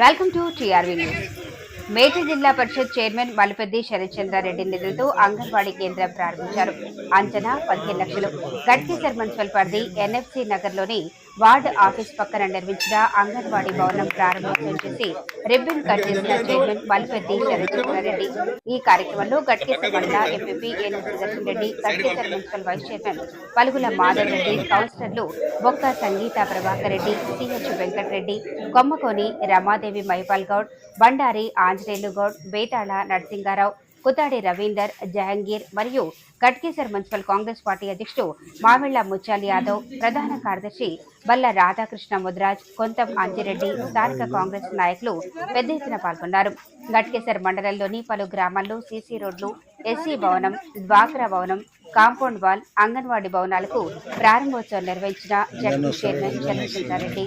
Welcome to TRV news. Medchal జిల్లా పరిషత్ chairman Malipeddi Sharathchandrareddy నిధులతో అంగన్వాడీ కేంద్రం ప్రారంభించారు. అంచనా పదిహేను లక్షలు. గట్కేసర్ మున్సిపల్ పరిధి ఎన్ఎఫ్సి నగర్లోని వార్డు ఆఫీస్ పక్కన నిర్మించిన అంగన్వాడీ భవనం ప్రారంభోత్సవం చేసి రిబ్బన్ కట్ చేసిన చైర్మన్ మలిపెద్ది రెడ్డి. ఈ కార్యక్రమంలో Ghatkesar mandal MPP Enugu Sudarshan Reddy Ghatkesar municipal vice chairman Palugula Madhav Reddy కౌన్సిలర్లు బొక్క సంగీత ప్రభాకర్ రెడ్డి సిహెచ్ వెంకటరెడ్డి కొమ్మకోని రమాదేవి మైపాల్ గౌడ్ బండారి ఆంజనేయులు గౌడ్ బేతాళ నరసింగారావు కుతాడి రవీందర్ జహంగీర్ మరియు కట్కేసర్ మున్సిపల్ కాంగ్రెస్ పార్టీ అధ్యక్షుడు మామిళ్ళ ముత్యాల్ యాదవ్ ప్రధాన కార్యదర్శి బల్ల రాధాకృష్ణ ముద్రాజ్ కొంతం అంజిరెడ్డి స్థానిక కాంగ్రెస్ నాయకులు పెద్ద ఎత్తున పాల్గొన్నారు. గట్కేసర్ మండలంలోని పలు గ్రామాల్లో సీసీ రోడ్లు ఎస్సీ భవనం ద్వాకరా భవనం కాంపౌండ్ వాల్ అంగన్వాడీ భవనాలకు ప్రారంభోత్సవం నిర్వహించిన జడ్పీ చైర్మన్ చంద్రశేఖరారెడ్డి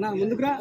అన్న ముందుకురా